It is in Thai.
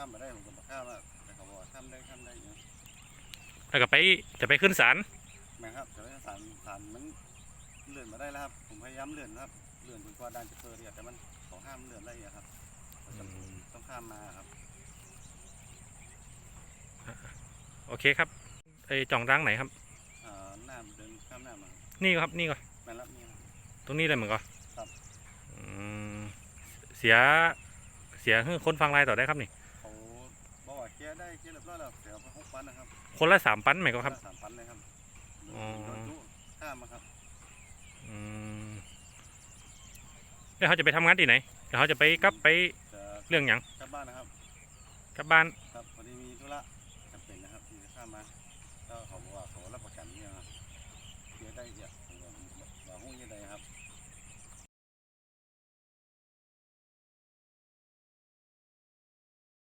ข้ามมาได้ผมก็บอกข้ามอะแต่เขาบอกว่าข้ามได้ข้ามได้อยู่แล้วก็ไปจะไปขึ้นศาลแม่งครับแต่ว่าสารสารมันเลื่อนมาได้แล้วครับ ผมพยายามเลื่อนครับเลื่อนจนกว่าด่านจะเปิดเนี่ยแต่มันขอห้ามเลื่อนได้อะครับต้องข้ามมาครับ โอเคครับไอจ่องร้างไหนครับอ่าหน้าเดินข้ามหน้ามานี่ครับนี่ก็แม่นรับนี่ครับ ตรงนี้เลยเหมือนก็ครับ อืมเสียเสียให้คนฟังรายต่อได้ครับนี่ ได้เคลียร์เรียบร้อยแล้วเสียไปหกพันนะครับคนละสามปันไหมก็ครับ สามพันเลยครับอ๋อ โดนจุข้ามมาครับอืมแล้วเขาจะไปทำงานที่ไหนแล้วเขาจะไปกลับไปจะเรื่องหยังกลับบ้านนะครับ กลับบ้าน ครับพอดีมีธุระจำเป็นนะครับที่จะข้ามมา